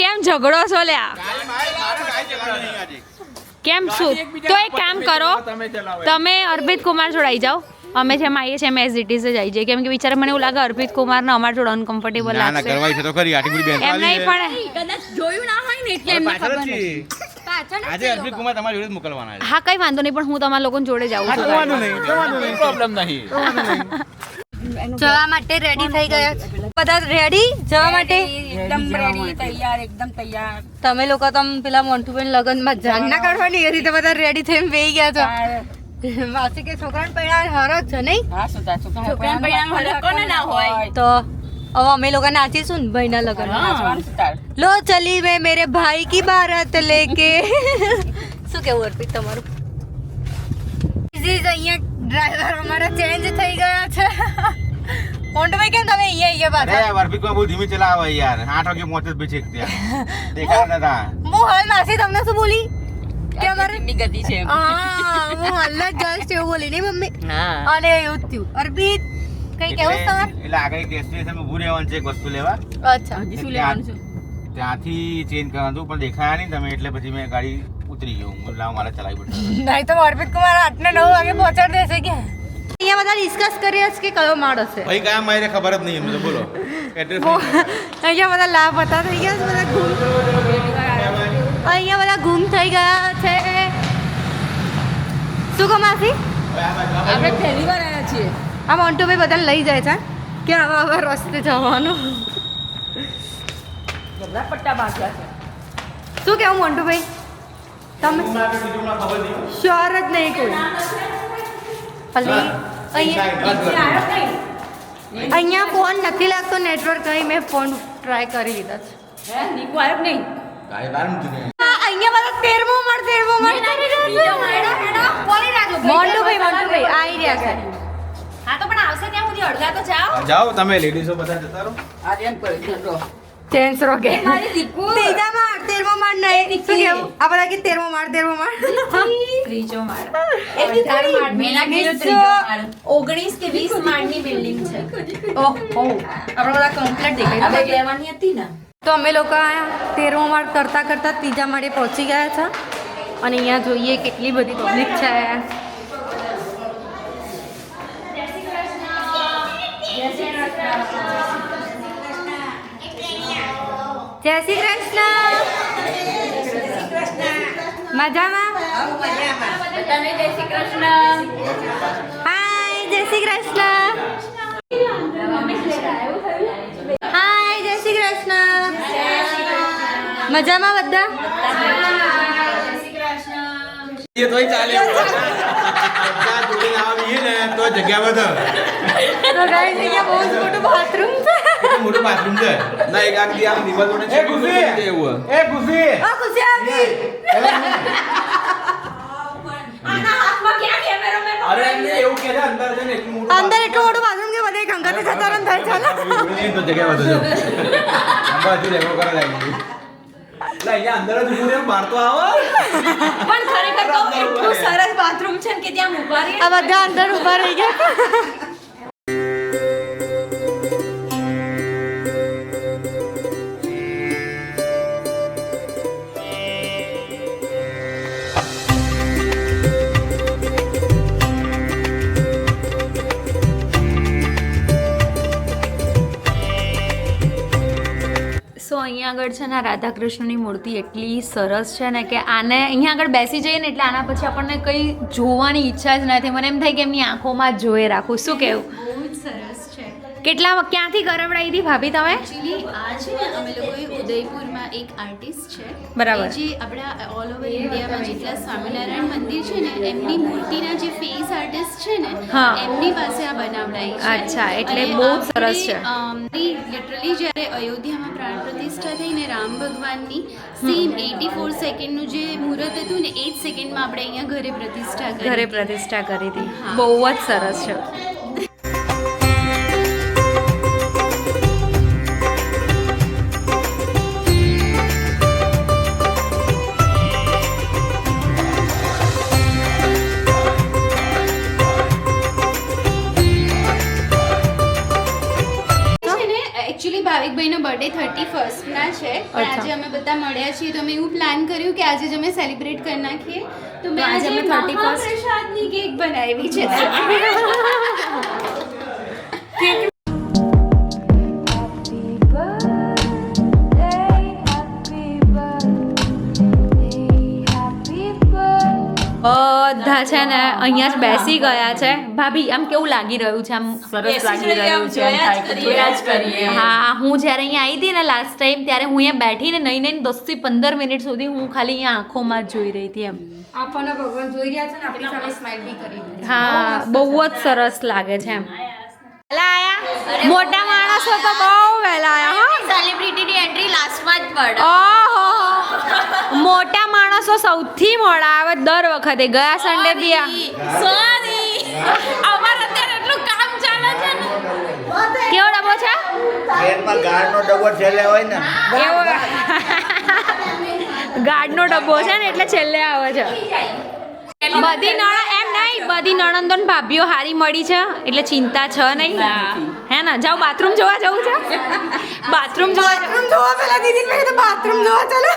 કેમ ઝઘડો છો લ્યા? કેમ શું? તો એક કામ કરો તમે અર્પિત કુમાર જોડાઈ જાઓ. અમે જેમ આવીએ છીએ એમ એઝ ઇટ ઇઝ જ આવી જઈએ. કેમ કે બિચારા મને એવું લાગે અર્પિત કુમારને અમારા જોડે અનકમ્ફર્ટેબલ લાગે છે તો ખરી આટલી બેન એમ નહીં પણ કદાચ જોયું ના હોય ને એટલે એમને ખબર નથી. આજે અર્પિત કુમાર તમારી જોડે જ મોકલવાના છે. હા કઈ વાંધો નહીં પણ હું તમારા લોકો જોડે જાઉં છું. નહીં પ્રોબ્લેમ નહીં. જવા માટે રેડી થઈ ગયા. છે બધા રેડી જવા માટે? એકદમ રેડી તૈયાર એકદમ તૈયાર. તમે લોકો તો પેલા મોન્ટુબેન લગનમાં જાન ના કાઢવાની એ રીતે બધા રેડી થઈને બેહી ગયા છો. માસી કે છોકરાને પૈણા હરો જ છે નહીં? હા સુતા છોકરા છોકરાને પૈણા હરખ કોને ના હોય? તો હવે અમે લોકો નાચીશું ને ભાઈના લગન લો ચલી મેં મેરે ભાઈ કી બારાત લેકે. શું કેવું અર્પિત તમારું? અહીંયા ડ્રાઈવર અમારા ચેન્જ થઈ ગયા છે. મોન્ટુભાઈ કેમ તમે અહીંયા અહીંયા પાછા અરે અર્પિત કુમાર બહુ ધીમે ચલાવે યાર આઠ વાગે પહોંચે જ છે ત્યાં દેખાડા નતા હું હાલ માસી તમને શું બોલી કે અમારે ની ગતિ છે હા હું હાલ જ જસ્ટ એવું બોલી નહીં મમ્મી હા અને એવું જ થયું અર્પિત કઈ કેવું છે તમારે એટલે આગળ એક ડેસ્ટિનેશન ઉભું રહેવાનું છે એક વસ્તુ લેવા અચ્છા હજી શું લેવાનું છે ત્યાંથી ચેન્જ કરવાનું હતું પણ દેખાયા નહીં તમે એટલે પછી મેં ગાડી ઉતરી ગયો હું લાવ મારે ચલાવી પડશે નહીં તો અર્પિત કુમાર આઠ ને નવ વાગે પહોંચાડી દેશે કે અહીંયા બધા ડિસ્કસ કરીએ છે કે કયો માળ છે ભાઈ કયા મારે ખબર જ નહીં એમને બોલો. એડ્રેસ અહીંયા બધા લાપતા થઈ ગયા છે બધા ગુમ. અહીંયા બધા ગુમ થઈ ગયા છે. શું કહો માસી આપણે પહેલી વાર આવ્યા છીએ. આ મોન્ટુભાઈ બધાને લઈ જાય છે કે આવા આવા રસ્તે જવાનું. બધા પટ્ટા બાંધ્યા છે. શું કેવું મોન્ટુભાઈ? તમે શ્યોર જ નહીં કોઈ. ભલે અહીંયા અહીંયા ફોન નથી લાગતો નેટવર્ક અહીં મેં ફોન ટ્રાય કરી લીધા છે. હે નીકુ આવ્યો નહીં? ગાડી બહાર મૂકી અહીંયા માળ તેરમો માળ કરી રહ્યા છે. મોન્ટુભાઈ મોન્ટુભાઈ આવી રહ્યા છે. હા તો પણ આવશે ત્યાં સુધી અડધા તો જાઓ. જાઓ તમે લેડીઝો બધા જતા રહો. આ એમ કરી દીધો ચેન્સ રોકે મારી દીકુ ત્રીજા માળ તેરમો માળ નહીં. તો કેવું? આ બધા કે તેરમો માળ તેરમો માળ? ત્રીજો માળ. મેના કે ત્રીજો માળ. ઓગણીસ કે વીસ માળની બિલ્ડિંગ છે. ઓહો. આપણે બધા કમ્પ્લીટ દેખાય. બેગ લેવાની હતી ને. તો અમે લોકો આ તેરમો માળ કરતા કરતા ત્રીજા માળે પહોંચી ગયા છે. અને અહીંયા જોઈએ કેટલી બધી પબ્લિક છે. જય શ્રી કૃષ્ણ. મજામાં જય શ્રી કૃષ્ણ. હાય જય શ્રી કૃષ્ણ. હાય જય શ્રી કૃષ્ણ. મજામાં બધા? એ તોય ચાલે. તો જગ્યા બધા તો ગાઈસ અહીંયા બહુ મોટું બાથરૂમ છે. મોટું બાથરૂમ છે. ના એક આગ દી આમ દિવાલ જોડે છે એવું એ ખુશી! આ ખુશી આવી! અરે એમને એવું કે છે અંદર છે એટલું મોટું અંદર એટલું મોટું બાથરૂમ કે બધે કંગાતે જતા રહે ને થાય ચાલે. તો જગ્યા બધું જો અંબાજી રેગો કરે લાગી એટલે અહીંયા અંદર જ ઊભું બહાર તો આવો. પણ ખરેખર તો એટલું સરસ બાથરૂમ છે કે ત્યાં ઊભા રહી આ બધા અંદર ઊભા રહી ગયા. અહીંયા આગળ છે ને રાધાકૃષ્ણની મૂર્તિ એટલી સરસ છે ને કે આને અહીંયા આગળ બેસી જઈએ ને એટલે આના પછી આપણને કંઈ જોવાની ઈચ્છા જ નથી. મને એમ થાય કે એમની આંખોમાં જોઈ રાખું. શું કેવું? બહુ જ સરસ છે. કેટલા ક્યાંથી કરાવડાવી હતી ભાભી તમે? આ છે અમે લોકોએ ઉદયપુરમાં એક આર્ટિસ્ટ છે. બરાબર. જે આપણા ઓલ ઓવર ઇન્ડિયામાં જેટલા સ્વામિનારાયણ મંદિર છે ને એમની મૂર્તિના જે ફેસ આર્ટિસ્ટ છે ને એમની પાસે આ બનાવડાઈ છે. અચ્છા, એટલે બહુ સરસ છે. લિટરલી જ્યારે અયોધ્યામાં પ્રાણ પ્રતિષ્ઠા થઈને રામ ભગવાનની સેમ એટી ફોર સેકન્ડનું જે મુહૂર્ત હતું ને એ જ સેકન્ડમાં આપણે અહીંયા ઘરે પ્રતિષ્ઠા ઘરે પ્રતિષ્ઠા કરી હતી. બહુ જ સરસ છે. બર્થડે થર્ટી ફર્સ્ટના છે. પણ આજે અમે બધા મળ્યા છીએ તો અમે એવું પ્લાન કર્યું કે આજે જ અમે સેલિબ્રેટ કરી નાખીએ. તો મેં આજે અમે અમે 31st મહાપ્રસાદની કેક બનાવી છે. બધા છે ને અહીંયા જ બેસી ગયા છે. ભાભી આમ કેવું લાગી રહ્યું છે? આમ સરસ લાગી રહ્યું છે હા હું જ્યારે અહીંયા આવી હતી ને લાસ્ટ ટાઈમ ત્યારે હું અહીંયા બેઠીને નહીં નહીં દસથી પંદર મિનિટ સુધી હું ખાલી અહીંયા આંખોમાં જ જોઈ રહી હતી એમ. આપણને ભગવાન જોઈ રહ્યા છે ને આપણી સામે સ્માઈલ બી કરી હા બહુ જ સરસ લાગે છે એમ. આયા મોટા માણસો તો બહુ વહેલા આયા હા. સેલિબ્રિટીની એન્ટ્રી લાસ્ટમાં જ પડે. ઓહો. મોટા માણસો સૌથી મોડા આવે દર વખતે. ગયા સન્ડે બી આ સોરી અમાર અત્યારે એટલું કામ ચાલે છે ને. કેવો ડબ્બો છે? ટ્રેનમાં ગાર્ડનો ડબ્બો છેલ્લે હોય ને. એવો. ગાર્ડનો ડબ્બો છે ને એટલે છેલ્લે આવે છે. બધી નણંદ એમ નહીં બધી નણંદો ને ભાભીઓ હારી મળી છે એટલે ચિંતા છે નહીં. હે ને? જાઓ બાથરૂમ જોવા જવું છે? બાથરૂમ જોવા જવું? બાથરૂમ જોવા પેલા દીદી મેં તો બાથરૂમ જોવા ચાલો.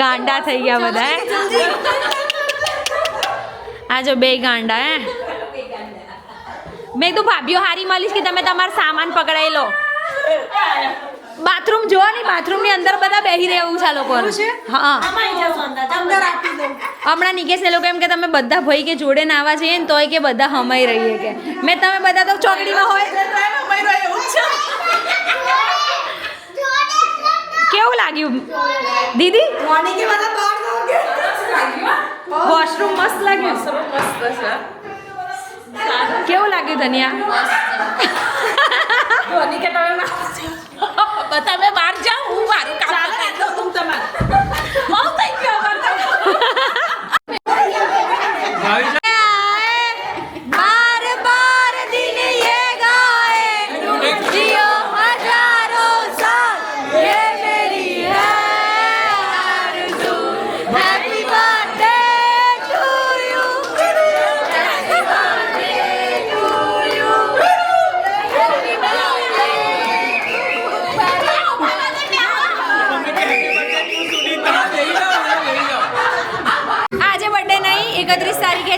ગાંડા થઈ ગયા બધા આ જો બે ગાંડા હે? મેં તું ભાભીઓ હારી મળીશ કે તમે તમારો સામાન પકડાઈ લો. બાથરૂમ જો ને બાથરૂમની અંદર બધા બેહી રહેવું છે આ લોકોને. હા. હમણાં નિકેશ એ લોકો એમ કે તમે બધા ભાઈ કે જોડે નાવા જઈએ ને તોય કે બધા હમાઈ રહીએ કે. મેં તમે બધા તો ચોકડીમાં હોય. કેવું લાગ્યું? દીદી? વોશરૂમ મસ્ત લાગ્યું? કેવું લાગ્યું ધનિયા?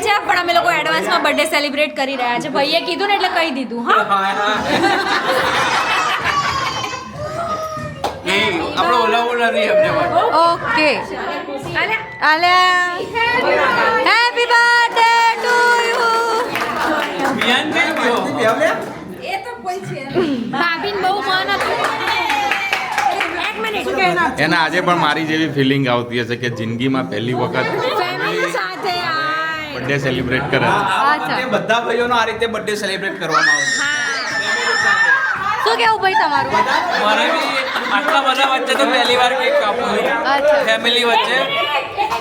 છે પણ અમે લોકો એડવાન્સમાં બર્થડે સેલિબ્રેટ કરી રહ્યા છે. ભાઈએ કીધું ને એટલે કહી દીધું હા? આપણે ઓલાવું નથી ઓકે. અલ્યા હેપી બર્થડે ટુ યુ બિયાન કઈ ગયો ભાભીન બહુ મન હતું. એક આજે પણ મારી જેવી ફિલિંગ આવતી હશે કે જિંદગીમાં પહેલી વખત બર્થડે સેલિબ્રેટ કરે. છે. બધા ભાઈઓનો આ રીતે બર્થડે સેલિબ્રેટ કરવામાં આવે શું કેવું ભાઈ તમારું? મારે બી આટલા બધા વચ્ચે તો પહેલી વાર કેક કાપું. ફેમિલી વચ્ચે.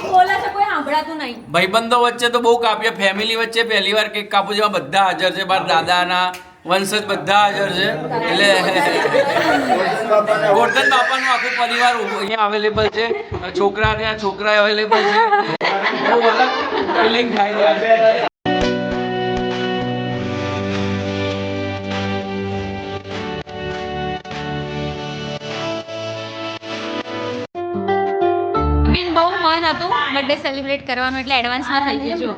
બોલે છે કોઈ સાંભળાતું નહીં ભાઈબંધો વચ્ચે તો બહુ કાપ્યા. ફેમિલી વચ્ચે પહેલી વાર કેક કાપું જેમાં બધા હાજર છે. બાર દાદાના વંશજ બધા હાજર છે. એટલે ગોરધન બાપાનું આખું પરિવાર અહીંયા અવેલેબલ છે. છોકરા ત્યાં છોકરા અવેલેબલ છે. બહુ અલગ ફિલિંગ થાય છે. બહુ મન હતું બર્થડે સેલિબ્રેટ કરવાનું એટલે એડવાન્સમાં થઈ ગયું.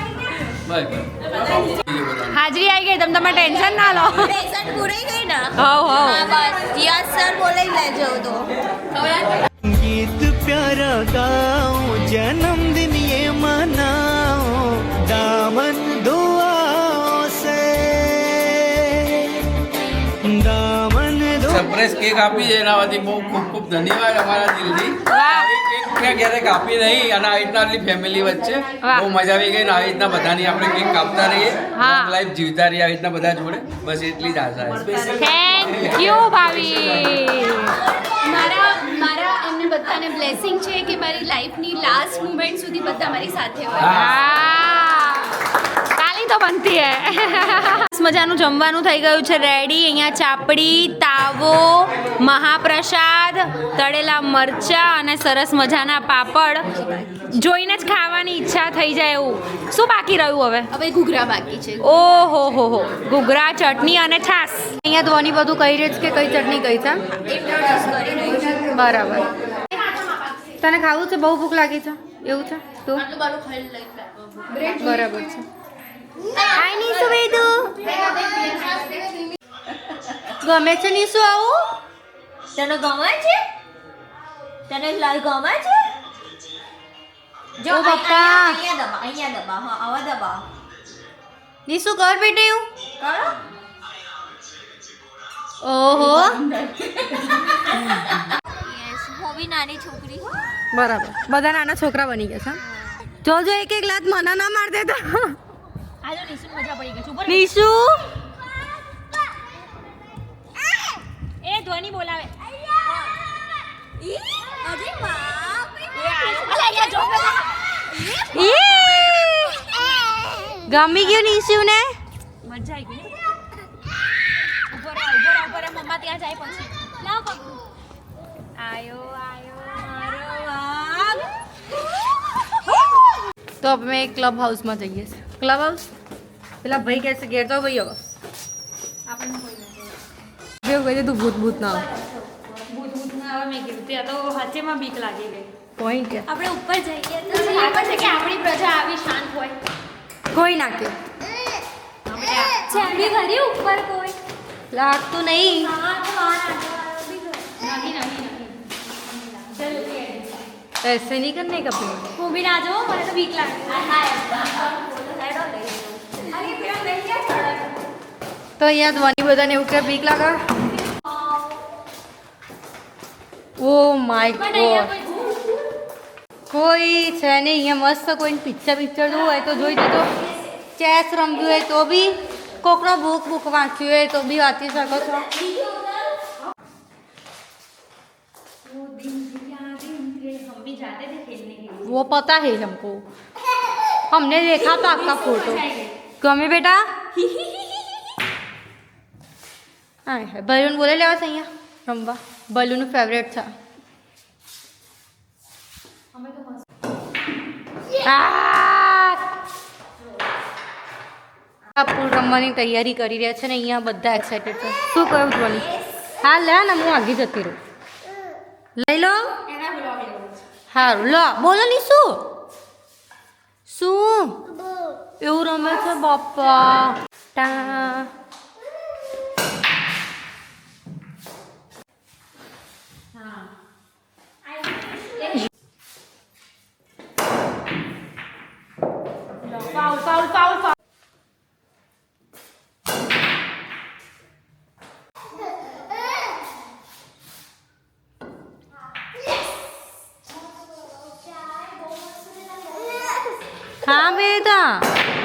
હાજરી આવી ગઈ તમે તમારે ટેન્શન ના લો. ટેન્શન પૂરી ગઈ ને? હવ હવ. બસ. યસ સર બોલે લેજો તો. ગીત પ્યારા ગાઓ જન્મદિન યે મનાઓ દામન દુઆઓ સે. દામન સરપ્રાઈઝ કેક આપી એના બધી બહુ ખૂબ ખૂબ ધન્યવાદ અમારા દિલથી. વાહ. કેક કે કાપી નહીં અને આવી રીતના આટલી ફેમિલી વચ્ચે. બહુ મજા આવી ગઈ ને આવી રીતના બધાની આપણે કેક કાપતા રહીએ. હા. લાઈફ જીવતા રહીએ આવી રીતના બધા જોડે. બસ એટલી જ આશા છે. થેન્ક યુ ભાભી. મારા મારા એમને બધાને બ્લેસિંગ છે કે મારી લાઈફની લાસ્ટ મુમેન્ટ સુધી બધા મારી સાથે હોય. તો બનતી હે. મજાનું જમવાનું થઈ ગયું છે. રેડી અહીંયા ચાપડી તાવો મહાપ્રસાદ તળેલા મરચા અને સરસ મજાના પાપડ. જોઈને જ ખાવાની ઈચ્છા થઈ જાય એવું. શું બાકી રહ્યું હવે? હવે ઘૂઘરા બાકી છે. ઓહો હો હો. ઘૂઘરા ચટણી અને છાસ અહીંયા ધોની બધું કહી રહી છે કે કઈ ચટણી કઈ છે? બરાબર. તને ખાવું છે? બહુ ભૂખ લાગી છે? એવું છે? તું? બરાબર છે આઈ નીસુ વેદુ ગમે છે નિશુ આવું? તને ગમે છે? તને લાઈ ગમે છે? જો પપ્પા અહીંયા દબા અહીંયા દબા હા આવા દબા. નિશુ કર બેટે એવું? કરો. ઓહો. યસ હું બી નાની છોકરી બરાબર. બધા નાના છોકરા બની ગયા છે જોજો એક એક લાત મને ના માર દેતા આજો નિશુ મજા પડી ગઈ છે ગમી ગયું નીસુ ને મજા આવી ગઈ. ઉપર ઉપર ઉપર મમ્મા ત્યાં જાય પછી. લાવ પકડું આયો આયો મારો વાગ તો અમે ક્લબ હાઉસમાં જઈએ છે ક્લબ હાઉસ પેલા ભાઈ કહે છે ઘેર તો ભાઈ હવે કહે. છે તું ભૂત ભૂત ના ભૂત ભૂત ના આવે મેં કીધું. ત્યાં તો હાથેમાં બીક લાગી ગઈ. કોઈ આપણે ઉપર જઈએ તો. ખબર છે કે આપણી પ્રજા આવી શાંત હોય. કોઈ ના કે ચાલી ઘરે ઉપર કોઈ લાગતું નહીં નહીં નહીં ऐसे नहीं करने का प्लान હું બી ના જો મને તો બીક લાગે તો અહીંયા ધ્વનિ બધાને એવું કે બીક લાગે ઓ માય ગોડ કોઈ છે નહીં અહીંયા મસ્ત કોઈ પિક્ચર પિક્ચર જોવું હોય તો જોઈ દેજો ચેસ રમવું હોય તો બી કોકનો બુક બુક વાંચ્યું હોય તો બી વાંચી શકો છો वो पता है हमको हमने देखा था आपका फोटो ગમે બેટા હા બલૂન બોલે લેવા છે અહીંયા રમવા બલૂન ફેવરેટ આ! પૂલ રમવાની તૈયારી કરી રહ્યા છે ને અહીંયા બધા એક્સાઇટેડ છે. શું કહ્યું ધ્વનિ? હા લે ને હું આગી જતી રહું. લઈ લો. સારું લો બોલો ની શું? શું? એવું રમે છે બાપા ટા.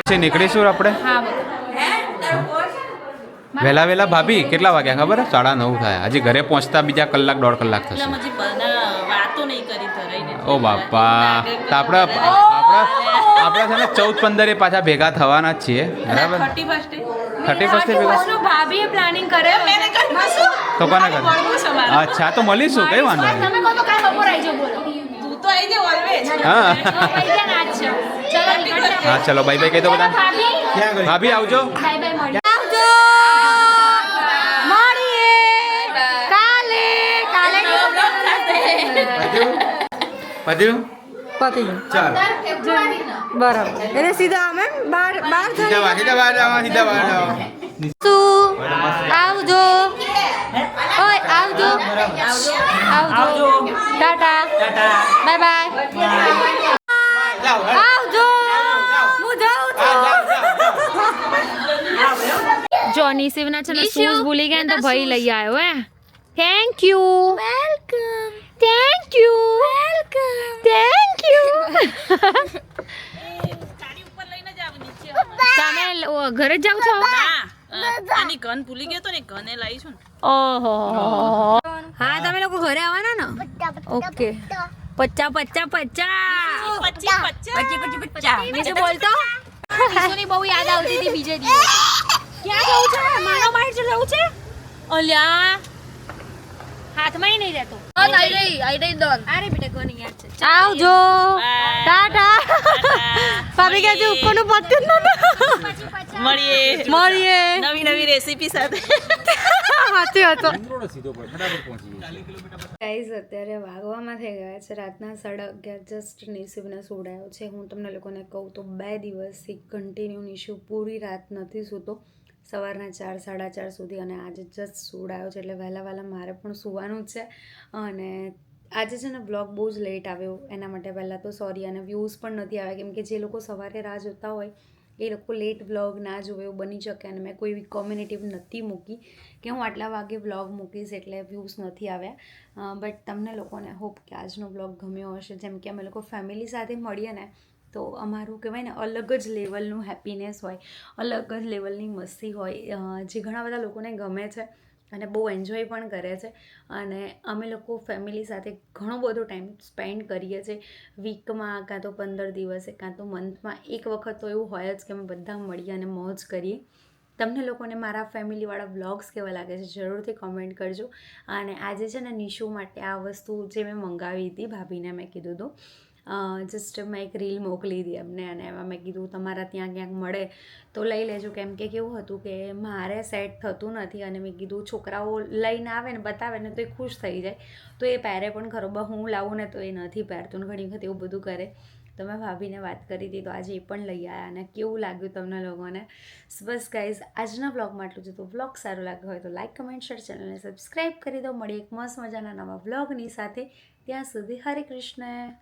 છે નીકળીશું આપણે? વહેલા વહેલા ભાભી કેટલા વાગ્યા ખબર? સાડા નવ થયા. હજી ઘરે પહોંચતા બીજા કલાક દોઢ કલાક થશે. કરી ઓ બાપા. તો આપણે આપણે આપણે છે ને ચૌદ પંદરે પાછા ભેગા થવાના જ છીએ. બરાબર? થર્ટી ફર્સ્ટે ભેગા પ્લાનિંગ શું? તો કોને કરે. અચ્છા તો મળીશું કઈ વાંધો નહીં. તમે કહો તો કાલ બપોર આવી જાઓ બોલો. તું તો આવી જાય ઓલવેજ હા. હા ચલો બાય બાય કહી દો બધા. ભાભી આવજો. બાય બાય આવજો કાલે કાલે પત્યું પતી બરાબર. એટલે સીધા અમે બાર બાર સીધા સીધા બહાર જાઓ સીધા બહાર આવજો. ઓય આવજો. આવજો. ટાટા. બાય બાય આવજો હું જાઉં છું જોની શિવના છે ને શૂઝ ભૂલી ગયા ને તો ભાઈ લઈ આવ્યો હે? Thank you welcome thank you welcome thank you ગાડી ઉપર લઈને જ આવું નીચે તમે ઘરે જ જાવ છો આની ગન ભૂલી ગયો તો ને ગને લાવી છું ને. ઓહો. હા તમે લોકો ઘરે આવવાના ને? ઓકે પચ્ચા પચ્ચા પચ્ચા. પચ્ચી પચ્ચી. પચ્ચા નીચે બોલતો? બહુ યાદ આવતી હતી બીજે દિવસ. ક્યાં જવું છે? માનો માઈટ જવું છે? અલ્યા હાથમાં નહીં રહેતો. અરે બેટા કોની યાદ છે. આવજો. ટાટા. ભાભી કે હજુ ઉપરનું પત્તું ન મળીએ. મળીએ. નવી નવી રેસીપી સાથે. સાચી હતો. ગાઈઝ અત્યારે વાગવામાં થઈ ગયા છે રાતના સાડા અગિયાર જસ્ટ નિશુને સુડાયો છે. હું તમને લોકોને કહું તો બે દિવસથી કન્ટિન્યુ નિશુ પૂરી રાત નથી સૂતો. સવારના ચાર, સાડા ચાર સુધી અને આજે જસ્ટ આવ્યો છે એટલે વહેલા વહેલા મારે પણ સૂવાનું જ છે. અને આજે છે ને બ્લોગ બહુ જ લેટ આવ્યો, એના માટે પહેલાં તો સોરી અને વ્યૂઝ પણ નથી આવ્યા. કેમ કે જે લોકો સવારે રાહ જોતા હોય, એ લોકો લેટ વ્લોગ ના જોવે એવું બની શકે અને મેં કોઈ કોમ્યુનિટી નથી મૂકી કે હું આટલા વાગે વ્લોગ મૂકીશ એટલે વ્યૂઝ નથી આવ્યા. બટ તમને લોકોને હોપ કે આજનો બ્લોગ ગમ્યો હશે. જેમ કે અમે લોકો ફેમિલી સાથે મળીએ ને તો અમારું કહેવાય ને અલગ જ લેવલનું હેપીનેસ હોય, અલગ જ લેવલની મસ્તી હોય જે ઘણા બધા લોકોને ગમે છે અને બહુ એન્જોય પણ કરે છે. અને અમે લોકો ફેમિલી સાથે ઘણો બધો ટાઈમ સ્પેન્ડ કરીએ છીએ. વીકમાં કાં તો પંદર દિવસે, કાં તો મંથમાં એક વખત તો એવું હોય જ કે અમે બધા મળીએ અને મોજ કરીએ. તમને લોકોને મારા ફેમિલીવાળા વ્લોગ્સ કેવા લાગે છે જરૂરથી કોમેન્ટ કરજો. અને આજે છે ને નિશુ માટે આ વસ્તુ જે મેં મંગાવી હતી ભાભીને મેં કીધું હતું જસ્ટ મેં એક રીલ મોકલી હતી એમને અને એમાં મેં કીધું, તમારા ત્યાં ક્યાંક મળે. તો લઈ લેજો. કેમ કે કેવું હતું કે મારે સેટ થતું નથી અને મેં કીધું, છોકરાઓ લઈને આવે ને બતાવે ને તો એ ખુશ થઈ જાય. તો એ પહેરે પણ ખરો. બા હું લાવું ને તો એ નથી પહેરતું. ઘણી વખત એવું બધું કરે. તો મેં ભાભીને વાત કરી હતી, તો આજે એ પણ લઈ આવ્યા અને કેવું લાગ્યું તમને લોકોને. બસ ગાઈઝ આજના બ્લોગમાં આટલું જ. તો બ્લોગ સારો લાગ્યો હોય તો લાઈક કમેન્ટ શેર ચેનલને સબસ્ક્રાઈબ કરી દો. મળી એક મસ્ત મજાના નવા બ્લોગની સાથે. ત્યાં સુધી હરે કૃષ્ણ.